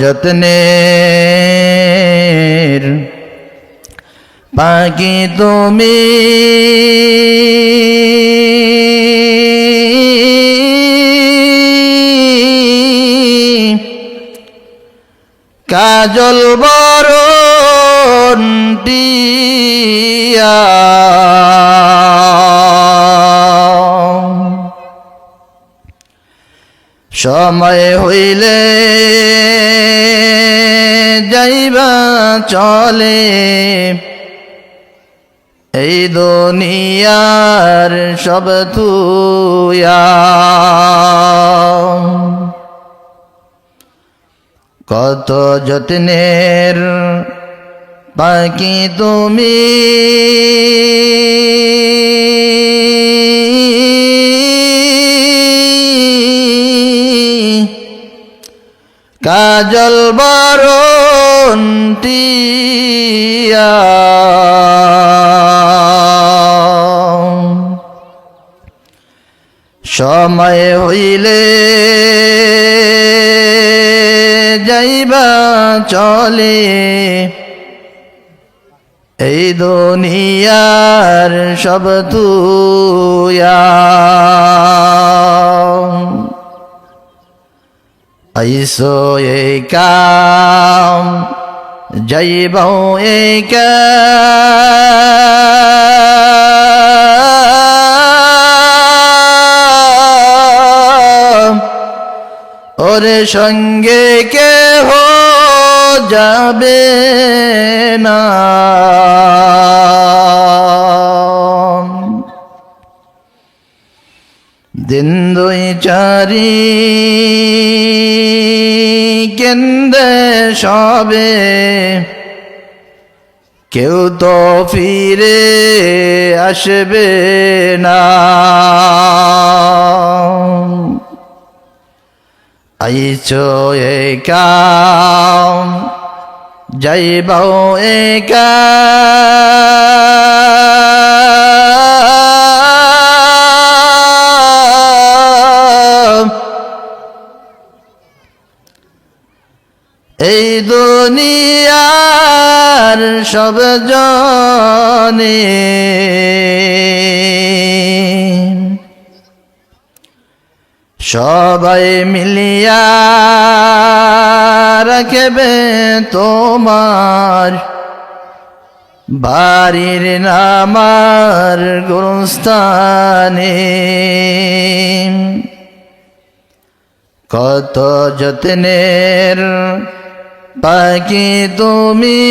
যত্নের পাখি তুমি। কাজল বরণ সময় হইলে যাইবা চলে। এই দুনিয়ার সব তুয়া কত যত্নের বাকি তুমি? কাজল বরণ টিয়া সময় হইলে যাইবা চলে। এই দুনিয়ার সব তুয়া আইসো এই কাম যাইব এই কাম। ওরে সঙ্গে কে হো যাবে না। দিন দুই চারি কেন্দ্রে সবে। কেউ তো ফিরে আসবে না। আইছো একা যাইবাও একা। এই দুনিয়ার সব জনে সবাই মিলিয়া রাখবে তোমার বাড়ির নামার গুরুস্থানে। কত যত্নের পাখি তুমি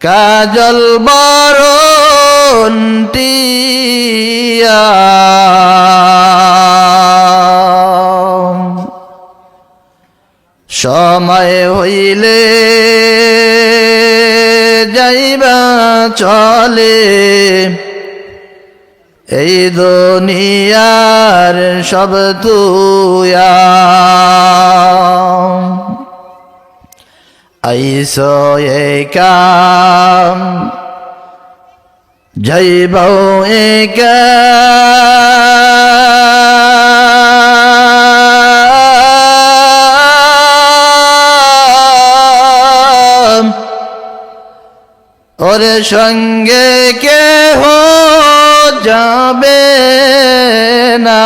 কাজল বরণ টিয়া সময় হইলে যাইবা চলে। এই দুনিয়ার সব তুয়া। আইসো যাইবাও একা ওর সঙ্গে কে হো যাবে না।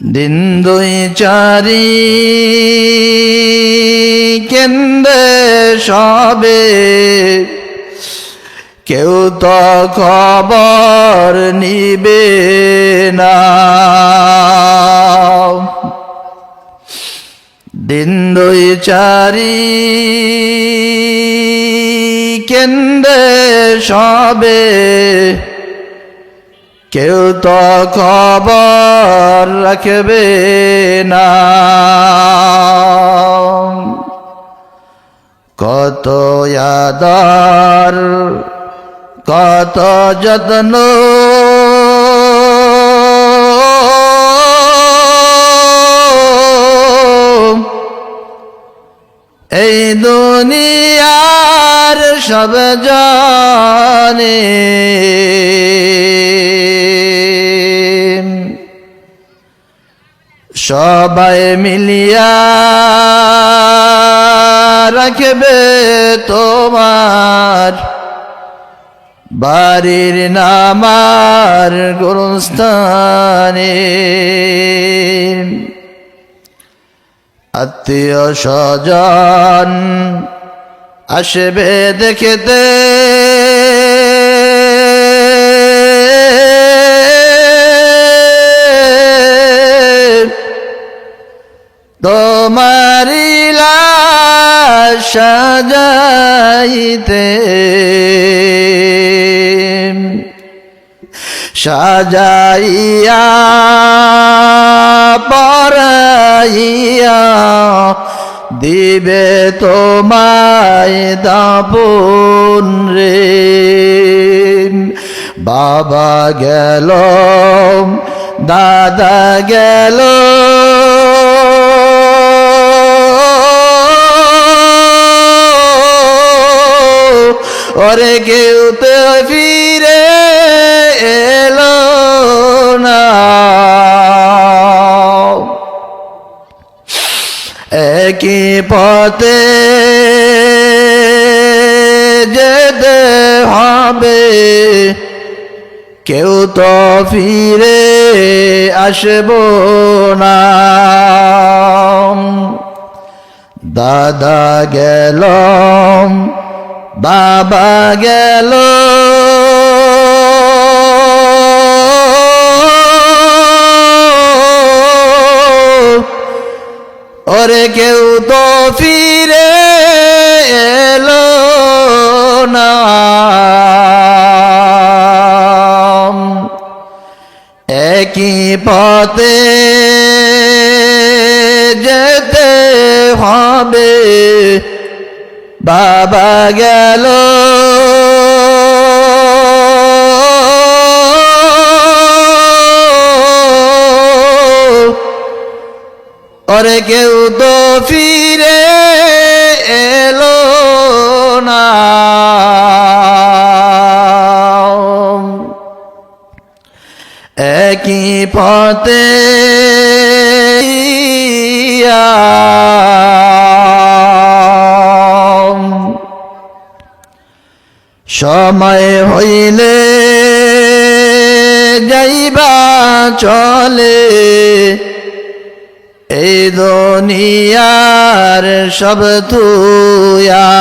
দিন দুই চারি কেন্দ্রে সবে কেউ তো খবর নিবে না। দিন দুই চারি কেন্দ্রে সবে। কেউ তো খবর রাখবে না। কত আদর কত যত্ন। এই দুনিয়ার সব জানে সবাই মিলিয়া রাখবে তোমার বাড়ির নামার গুরুস্থানে। আত্মীয় স্বজন আসবে দেখতে। তোমারি লাশ সাজাইতে। সাজাইয়া পরাইয়া দিবে তোমায় দাপন রে বাবা গেল দাদা গেল। ওরে কেউ তো ফিরে এলো না। একই পথে যেতে হবে। কেউ তো ফিরে আসব না। দাদা গেল, বাবা গেল ওরে কেউ তো ফিরে এলো না। একই পথে যেতে হবে। বাবা গেল পথে সময় হইলে যাইবা চলে। এই দুনিয়ার সব তুয়াম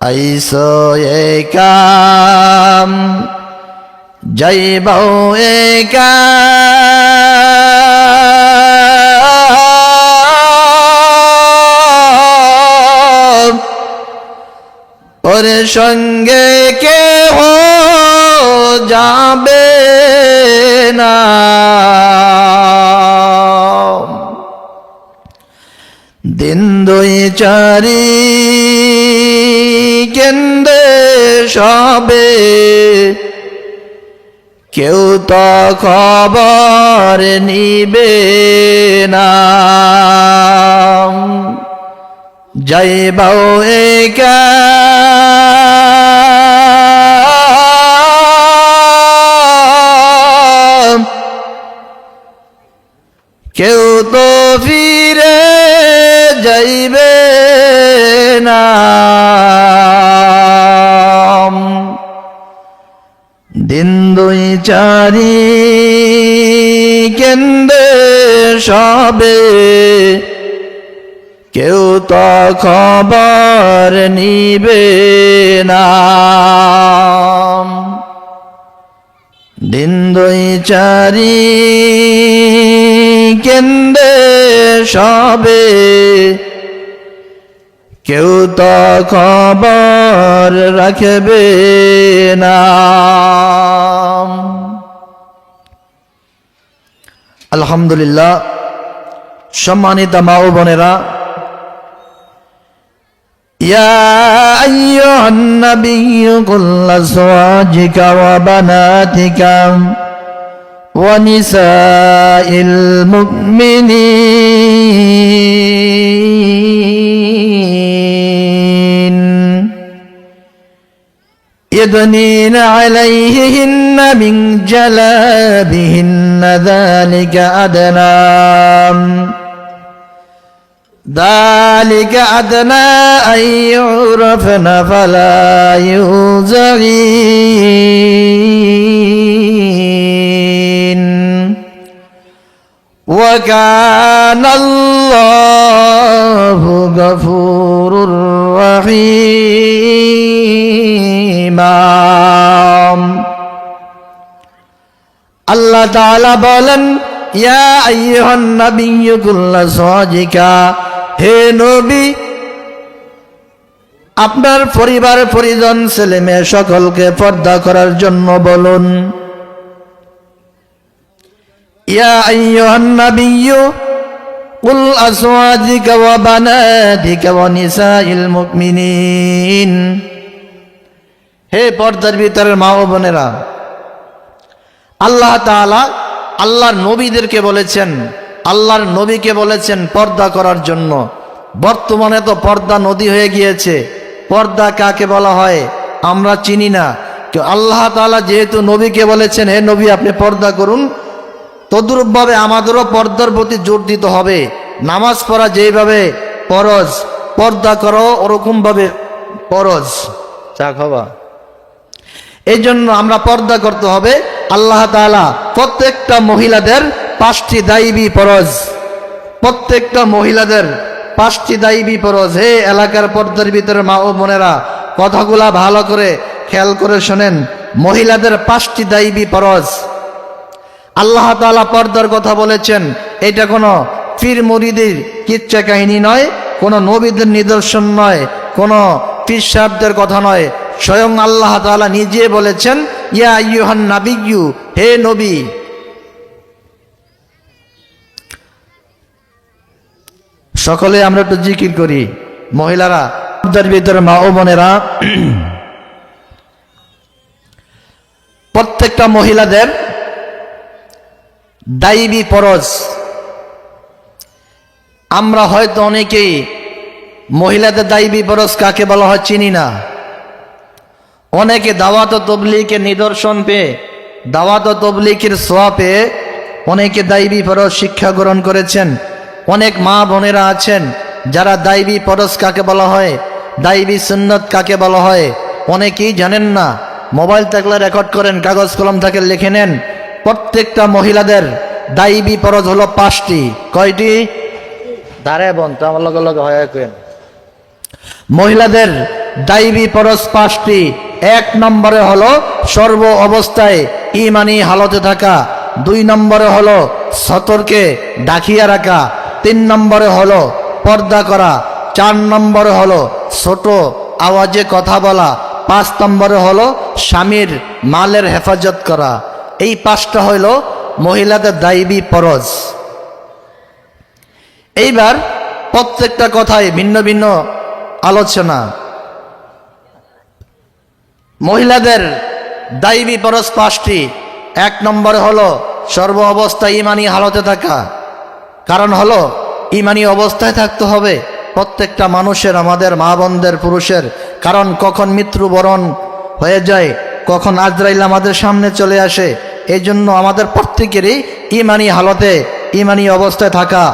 আইসো যাইবাও একা ওরে সঙ্গে কে হো যাবে না। দিন দুই চারি কেন্দ্রে সবে কেউ তো খবর নিবে না। যাইবাও একা কেউ তো ফিরে সবে। কেউ তো খবর নিবে না। দিন দুই চারি কেন্দ্রে সবে। কেউ তো খবর রাখবে না। আলহামদুলিল্লাহ। সম্মানিত মা ও বোনেরা يا أيها النبي قل لأزواجك وبناتك ونساء المؤمنين يدنين عليهن من جلابهن ذلك أدنى ذلك أدنى أن يعرفن فلا يوزعين وكان الله غفور رحيما الله تعالى بولن يا أيها النبي كل صادقا. হে নবী, আপনার পরিবার পরিজন ছেলে মেয়ে সকলকে পর্দা করার জন্য বলুন। ইয়া হে পর্দার ভিতরের মা ও বোনেরা, আল্লাহ তাআলা নবীদেরকে বলেছেন আল্লাহর নবীকে বলেছেন পর্দা করার জন্য। বর্তমানে তো পর্দা নদী হয়ে গিয়েছে। পর্দা কাকে বলা হয়? আমরা চিনি না। কেউ আল্লাহ তালা যেহেতু নবীকে বলেছেন, হে নবী, আপনি পর্দা করুন। তদ্রূপভাবে আমাদেরও পর্দার প্রতি জোর দিতে হবে। নামাজ পড়া যেভাবে পরজ পর্দা করো ওরকমভাবে পরজ চা খাবা এই জন্য আমরা পর্দা করতে হবে। আল্লাহ তাআলা প্রত্যেকটা মহিলাদের পাঁচটি দায়বী ফরজ। প্রত্যেকটা মহিলাদের পাঁচটি দায়বী ফরজ। হে এলাকার পর্দার ভিতরে মা ও বোনেরা, কথাগুলা ভালো করে খেয়াল করে শোনেন। মহিলাদের পাঁচটি দায়বী ফরজ। আল্লাহ তাআলা পর্দার কথা বলেছেন, এটা কোনো পীর মুরিদের কিচ্ছা কাহিনী নয়, কোনো নবীদের নিদর্শন নয়, কোনো পীর সাহেবদের কথা নয়। স্বয়ং আল্লাহ তাআলা নিজে বলেছেন, ইয়া ইউহান নাবিয়্যু, হে নবী সকলে আমরা একটু জিকির করি। মহিলারা ভিতরে মা ও বোনেরা, প্রত্যেকটা মহিলাদের দাইবি পরজ আমরা হয়তো অনেকেই মহিলাদের দাইবি পরজ কাকে বলা হয় চিনি না। অনেকে দাওয়াত তবলিকের নিদর্শন পেয়ে, দাওয়াত তবলিকের সোয়া পেয়ে অনেকে দাইবি পরজ শিক্ষা গ্রহণ করেছেন। অনেক মা বোনেরা আছেন যারা দাইবি পরশ কাকে বলা হয় দাইবি সুন্নত কাকে বলা হয় অনেকেই জানেন না। মোবাইল থাকলে রেকর্ড করেন কাগজ কলম থাকে লিখে নেন। প্রত্যেকটা মহিলাদের দাইবি পরজ হলো পাঁচটি। কয়টি? দাঁড়ায় বোন তো আমার লগে লগে হয় কেন মহিলাদের দাইবি পরশ পাঁচটি। এক নম্বরে হলো সর্ব অবস্থায় ইমানি হালতে থাকা। দুই নম্বরে হলো সতর্কে ডাকিয়া রাখা। তিন নম্বরে হলো পর্দা করা, চার নম্বরে হলো ছোট আওয়াজে কথা বলা, পাঁচ নম্বরে হলো স্বামীর মালের হেফাজত করা। এই পাঁচটা হইল মহিলাদের দাইবি পরজ এইবার প্রত্যেকটা কথায় ভিন্ন ভিন্ন আলোচনা। মহিলাদের দাইবি পরশ পাঁচটি। এক নম্বরে হলো সর্ব অবস্থায় ইমানি হালতে থাকা। কারণ হলো, ইমানি অবস্থায় থাকতে হবে। প্রত্যেকটা মানুষের, আমাদের মা বোনদের, পুরুষের। কারণ কখন মৃত্যুবরণ হয়ে যায়, কখন আজরাইল আমাদের সামনে চলে আসে, এই জন্য আমাদের প্রত্যেকেরই ইমানি হালতে, ইমানি অবস্থায় থাকা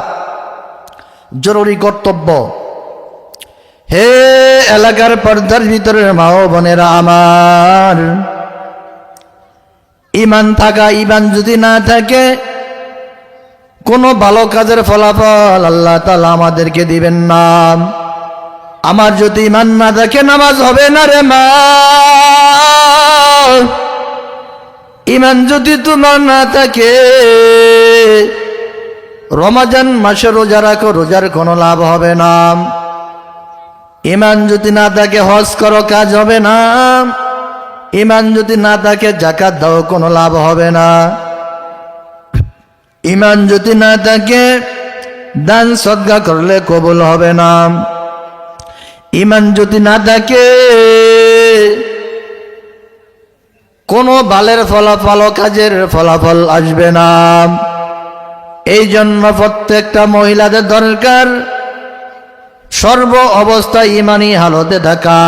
জরুরি কর্তব্য। হে এলাকার পর্দার ভিতরের মা বোনেরা আমার, ইমান থাকা, ইমান যদি না থাকে কোনো ভালো কাজের ফলাফল আল্লাহ তালা আমাদেরকে দিবেন না। আমার যদি ইমান না থাকে নামাজ হবে না রে মা। ইমান যদি তোমার না থাকে, রমাজান মাসে রোজা রাখো, রোজার কোনো লাভ হবে না। ইমান যদি না থাকে, হজ করো, কাজ হবে না। ইমান যদি না থাকে জাকাত দাও, কোনো লাভ হবে না। ইমান যদি না থাকে, দান সদ্গা করলে কবুল হবে না। ইমান যদি না থাকে, কোনো বালের ফলাফল কাজের ফলাফল আসবে না। এই জন্য প্রত্যেকটা মহিলাদের দরকার সর্ব অবস্থায় ইমানি হালতে থাকা।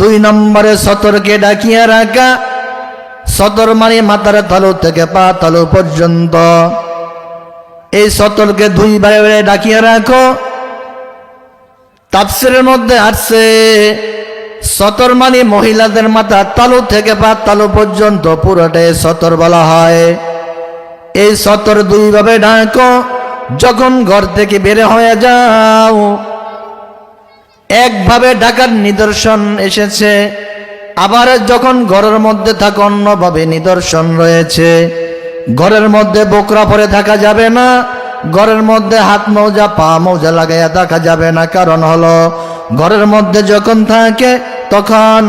দুই নম্বরে সতর্কে ডাকিয়ে রাখা সতর মানে মাথার তালু থেকে পা তালু পর্যন্ত। এই সতর্কে দুই বারে ডাকিয়ে রাখো। তাপসিরের মধ্যে আসছে, সতর মানে মহিলাদের মাথা তালু থেকে পা তালু পর্যন্ত পুরোটাই সতর বলা হয়। এই সতর দুইভাবে ডাকো, যখন ঘর থেকে বের হয়ে যাও, একভাবে ডাকার নিদর্শন এসেছে। আবার যখন ঘরের মধ্যে থাকা, অন্যভাবে নিদর্শন রয়েছে। ঘরের মধ্যে বোকরা পরে থাকা যাবে না, ঘরের মধ্যে হাত মৌজা, পা মৌজা লাগাইয়া থাকা যাবে না। কারণ হলো, ঘরের মধ্যে যখন থাকে, তখন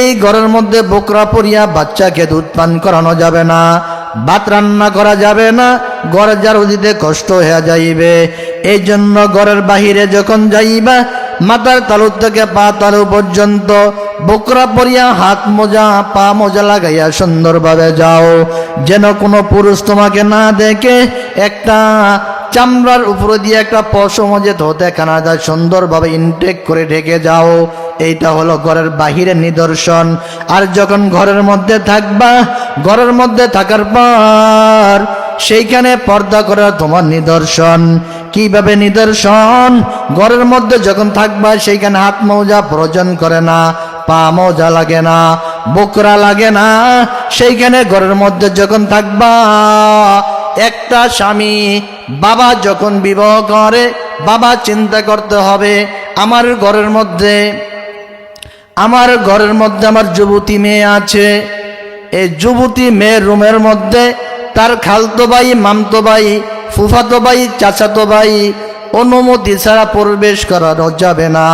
এই ঘরের মধ্যে বোকরা পরিয়া বাচ্চাকে দুধ পান করানো যাবে না, ভাত রান্না করা যাবে না, ঘরে জারু দিতে কষ্ট হয়ে যাইবে। এই জন্য ঘরের বাহিরে যখন যাইবা মাথার তালু থেকে পা তালু পর্যন্ত, বকরা পরিয়া হাত মোজা, পা মোজা লাগাইয়া সুন্দরভাবে যাও। যেন কোনো পুরুষ তোমাকে না দেখে, একটা চামড়ার উপরে দিয়ে একটা পশম যে তো দেখা না যায় সুন্দরভাবে ইনটেক করে ঢেকে যাও। এইটা হলো ঘরের বাহিরের নিদর্শন। আর যখন ঘরের মধ্যে থাকবা, ঘরের মধ্যে থাকার পর, সেইখানে পর্দা করার তোমার নিদর্শন। কীভাবে নিদর্শন? ঘরের মধ্যে যখন থাকবা, সেইখানে হাত মৌজা প্রয়োজন করে না, পা মৌজা লাগে না, বকরা লাগে না। সেইখানে ঘরের মধ্যে যখন থাকবা, একটা স্বামী বাবা যখন বিবাহ করে, বাবা চিন্তা করতে হবে, আমার ঘরের মধ্যে, আমার ঘরের মধ্যে আমার যুবতী মেয়ে আছে। এই যুবতী মেয়ের রুমের মধ্যে তার খালতো ভাই, মামতো ভাই ফুফাতো ভাই, চাচাতো ভাই, অনুমতি ছাড়া প্রবেশ করানো যাবে না।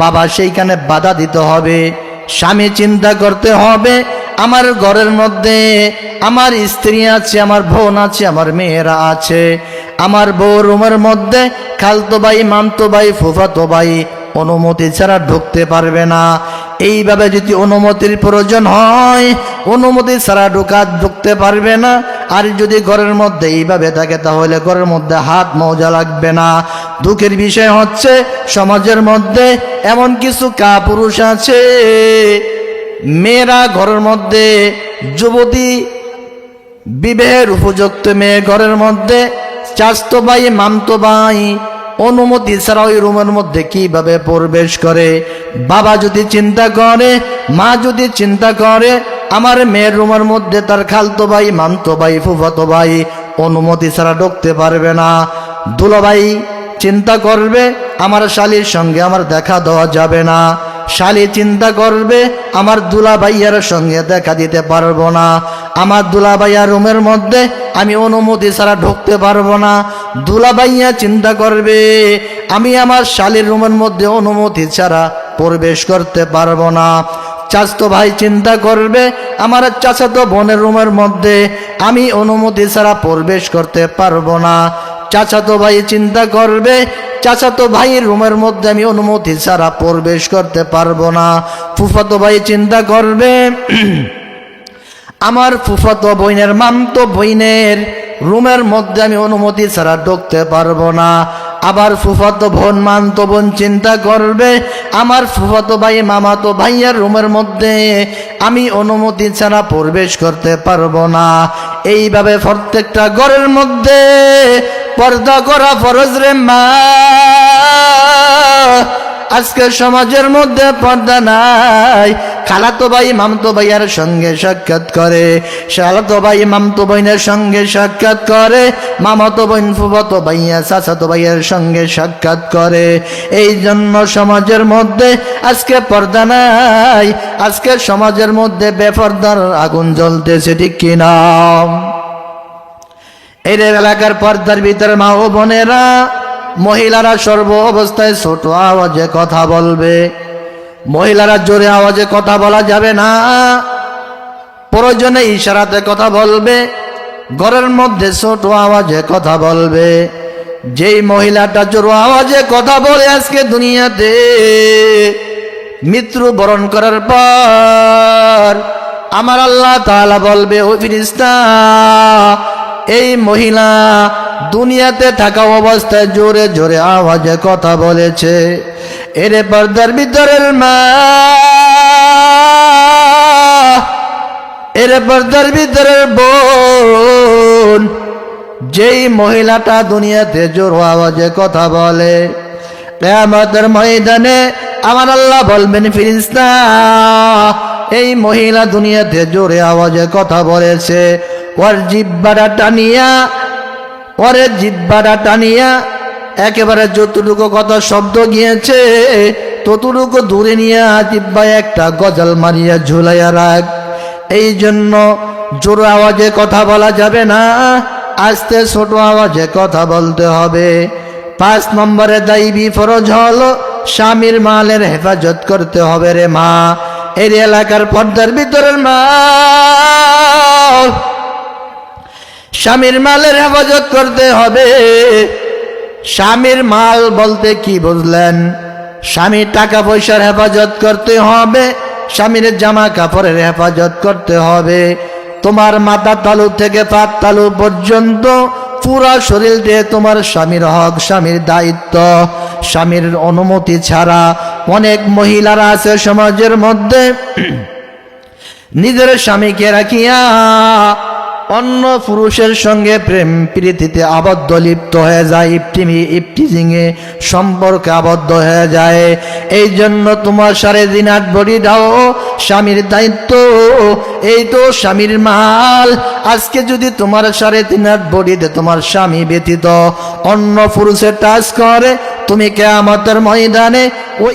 বাবা সেইখানে বাধা দিতে হবে, স্বামী চিন্তা করতে হবে, আমার ঘরের মধ্যে আমার স্ত্রী আছে, আমার বোন আছে, আমার মেয়েরা আছে। আমার বউ রুমের মধ্যে খালতো ভাই, মামতো ভাই, ফুফাতো ভাই অনুমতি ছাড়া ঢুকতে পারবে না। এইভাবে যদি অনুমতির প্রয়োজন হয়, অনুমতি ছাড়া ঢুকা ঢুকতে পারবে না। আর যদি ঘরের মধ্যে এইভাবে থাকে, তাহলে ঘরের মধ্যে হাত মৌজা লাগবে না। দুঃখের বিষয় হচ্ছে, সমাজের মধ্যে এমন কিছু কাপুরুষ আছে। মেয়েরা ঘরের মধ্যে, যুবতী বিবাহের উপযুক্ত মেয়ে ঘরের মধ্যে চাস্তো ভাই, মামতো ভাই, অনুমতি ছাড়া ওই রুমের মধ্যে কীভাবে প্রবেশ করে? বাবা যদি চিন্তা করে, মা যদি চিন্তা করে আমার মেয়ের রুমের মধ্যে তার খালতো ভাই মামতো ভাই, ফুফাতো ভাই, অনুমতি ছাড়া ঢুকতে পারবে না। দুলাভাই চিন্তা করবে, আমার শালির সঙ্গে আমার দেখা দেওয়া যাবে না। শালি চিন্তা করবে, আমার দুলা ভাইয়ার সঙ্গে দেখা দিতে পারব না। আমার দুলা ভাইয়া রুমের মধ্যে আমি অনুমতি ছাড়া ঢুকতে পারব না। দুলা ভাইয়া চিন্তা করবে, আমি আমার শালির রুমের মধ্যে অনুমতি ছাড়া প্রবেশ করতে পারব না। চাচতো ভাই চিন্তা করবে, আমার চাচাতো বোনের রুমের মধ্যে আমি অনুমতি ছাড়া প্রবেশ করতে পারব না। চাচাতো ভাই চিন্তা করবে, চাচাতো ভাইয়ের রুমের মধ্যে আমি অনুমতি ছাড়া প্রবেশ করতে পারব না। ফুফাতো ভাই চিন্তা করবে, আমার ফুফাতো বইনের মামতো বইনের রুমের মধ্যে আমি অনুমতি ছাড়া ঢুকতে পারব না। আবার ফুফাতো বোন, মানতো বোন চিন্তা করবে, আমার ফুফাতো ভাই, মামাতো ভাইয়ার রুমের মধ্যে আমি অনুমতি ছাড়া প্রবেশ করতে পারব না। এইভাবে প্রত্যেকটা ঘরের মধ্যে পর্দা করা ফরজ রে মা। আজকে সমাজের মধ্যে পর্দা নাই। খালাতো ভাই, মামতো ভাইয়ার সঙ্গে সাক্ষাৎ করে। শালাতো ভাই, মামতো বোনের সঙ্গে সাক্ষাৎ করে। মামাতো বোন, ফুফাতো ভাইয়া, চাচাতো ভাইয়ের সঙ্গে সাক্ষাৎ করে। এই জন্য সমাজের মধ্যে আজকে পর্দা নাই। আজকে সমাজের মধ্যে বেপর্দার আগুন জ্বলতেছে, ঠিক কিনা এই রে এলাকার পর্দার ভিতরে মা ও বোনেরা মহিলারা সর্ব অবস্থায় ছোট আওয়াজে কথা বলবে। মহিলারা জোরে আওয়াজে কথা বলা যাবে না। প্রয়োজনে ইশারাতে কথা বলবে। ঘরের মধ্যে ছোট আওয়াজে কথা বলবে। যেই মহিলাটা জোর আওয়াজে কথা বলে আজকে দুনিয়াতে, মৃত্যু বরণ করার পর আমার আল্লাহ তাআলা বলবে, ও ফিরিস্তা এই মহিলা দুনিয়াতে থাকা অবস্থায় জোরে জোরে আওয়াজে কথা বলেছে, এরে পর্দার ভিতরের মা, এর পর্দার ভিতরের বোন। যেই মহিলাটা দুনিয়াতে জোর আওয়াজে কথা বলে, কেয়ামতের ময়দানে আমার আল্লাহ বলবেন, ফিরিস্তা, এই মহিলা দুনিয়াতে জোরে আওয়াজে কথা বলেছে। ওর জিব্বাটা টানিয়া, ওরে জিব্বাটা টানিয়া, একেবারে যতটুকু কথা শব্দ গিয়েছে, ততটুকু দূরে নিয়ে জিব্বায় একটা গজাল মারিয়া ঝুলাইয়া রাখ। এই জন্য জোর আওয়াজে কথা বলা যাবে না, আস্তে ছোট আওয়াজে কথা বলতে হবে। পাঁচ নম্বরে দাইবি ফরজ হলো স্বামীর মালের হেফাজত করতে হবে রে মা। এর এলাকার পর্দার ভিতরের মা স্বামীর মালের হেফাজত করতে হবে। স্বামীর মাল বলতে কি বুঝলেন? স্বামীর টাকা পয়সার হেফাজত করতে হবে, স্বামীর জামা কাপড়ের হেফাজত করতে হবে। তোমার মাথা তালু থেকে পাত তালু পর্যন্ত পুরা শরীর দিয়ে তোমার স্বামীর হক, স্বামীর দায়িত্ব। স্বামীর অনুমতি ছাড়া অনেক মহিলারা আছে সমাজের মধ্যে। নিজের স্বামীকে রাখিয়া অন্য পুরুষের সঙ্গে প্রেম প্রীতিতে আবদ্ধ লিপ্ত হয়ে যায়, ইপটিমি ইপটিজিংয়ে সম্পর্কে আবদ্ধ হয়ে যায়। এই জন্য তোমার সাড়ে দিন আট বড়ি দাও, স্বামীর দায়িত্ব। এই তো স্বামীর মাল। আজকে যদি তোমার সাড়ে তিন আট বডিতে তোমার স্বামী ব্যতীত অন্য পুরুষের টাচ করে তুমি কেয়ামতের ময়দানে ওই